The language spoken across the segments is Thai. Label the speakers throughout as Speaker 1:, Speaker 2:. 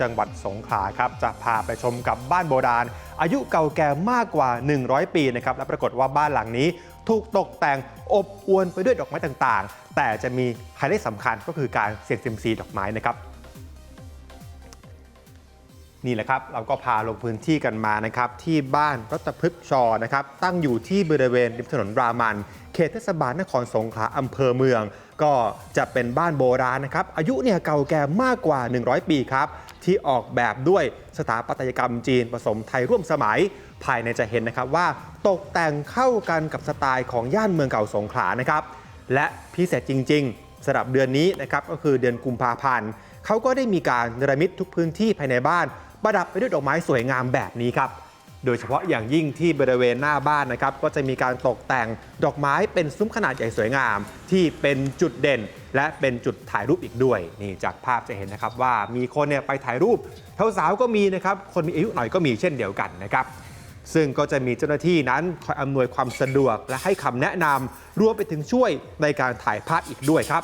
Speaker 1: จังหวัดสงขลาครับจะพาไปชมกับบ้านโบราณ อายุเก่าแก่มากกว่า 100 ปีนะครับและปรากฏว่าบ้านหลังนี้ถูกตกแต่งอบอวลไปด้วยดอกไม้ต่างๆ แต่จะมีไฮไลท์สำคัญก็คือการเสี่ยงเซียมซีดอกไม้นะครับนี่แหละครับเราก็พาลงพื้นที่กันมานะครับที่บ้านรัตพฤกษ์ชอนะครับตั้งอยู่ที่บริเวณริมถนนรามัน เขตเทศบาลนครสงขลาอำเภอเมือง ก็จะเป็นบ้านโบราณนะครับ อายุเนี่ยเก่าแก่มากกว่า 100 ปีครับ ที่ออกแบบด้วยสถาปัตยกรรมจีนผสมไทยร่วมสมัย ภายในจะเห็นนะครับว่าตกแต่งเข้ากันกับสไตล์ของย่านเมืองเก่าสงขลานะครับ และพิเศษจริง ๆสำหรับเดือนนี้นะครับก็คือเดือนกุมภาพันธ์เขาก็ได้มีการเนรมิตทุกพื้นที่ภายในบ้าน ประดับไปด้วยดอกไม้สวยงามแบบนี้ครับ โดยเฉพาะอย่างยิ่งที่บริเวณหน้าบ้านนะครับก็จะมีการตกแต่งดอกไม้เป็นซุ้มขนาดใหญ่สวยงาม ที่เป็นจุดเด่น และเป็นจุดถ่ายรูปอีกด้วยนี่จากภาพจะเห็นนะครับว่ามีคนเนี่ยไปถ่ายรูปสาวๆก็มีนะครับคนมีอายุหน่อยก็มีเช่นเดียวกันนะครับซึ่งก็จะมีเจ้าหน้าที่นั้นคอยอำนวยความสะดวกและให้คำแนะนำรวมไปถึงช่วยในการถ่ายภาพอีกด้วยครับ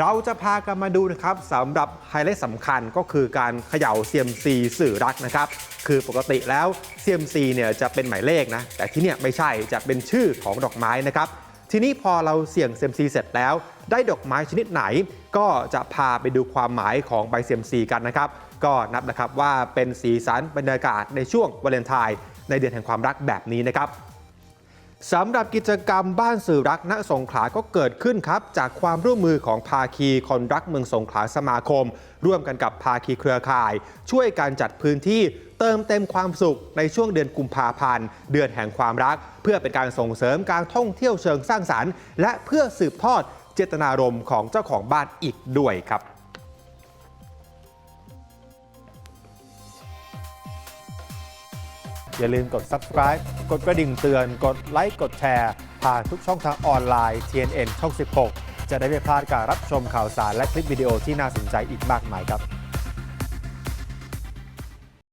Speaker 1: เราจะพากันมาดูนะครับสำหรับไฮไลท์สำคัญก็คือการเขย่าเซียมซีสื่อรักนะครับ คือปกติแล้วเซียมซีเนี่ยจะเป็นหมายเลขนะ แต่ที่เนี่ยไม่ใช่จะเป็นชื่อของดอกไม้นะครับ ทีนี้พอเราเสี่ยงเซียมซีเสร็จแล้ว ได้ดอกไม้ชนิดไหน ก็จะพาไปดูความหมายของใบเซียมซีกันนะครับ ก็นับนะครับว่าเป็นสีสันบรรยากาศในช่วงวาเลนไทน์ในเดือนแห่งความรักแบบนี้นะครับ สำหรับกิจกรรมบ้านสื่อรักณสงขลาก็เกิดขึ้นครับ จากความร่วมมือของภาคีคนรักเมืองสงขลาสมาคม ร่วมกันกับภาคีเครือข่าย ช่วยการจัดพื้นที่เติมเต็มความสุขในช่วงเดือนกุมภาพันธ์ เดือนแห่งความรัก เพื่อเป็นการส่งเสริมการท่องเที่ยวเชิงสร้างสรรค์ และเพื่อสืบทอดเจตนารมณ์ของเจ้าของบ้านอีกด้วยครับ อย่าลืมกด subscribe กดกระดิ่งเตือน กดไลค์กดแชร์ ผ่านทุกช่องทางออนไลน์ TNN ช่อง 16 จะได้ไม่พลาดการรับชมข่าวสารและคลิปวิดีโอที่น่าสนใจอีกมากมายครับ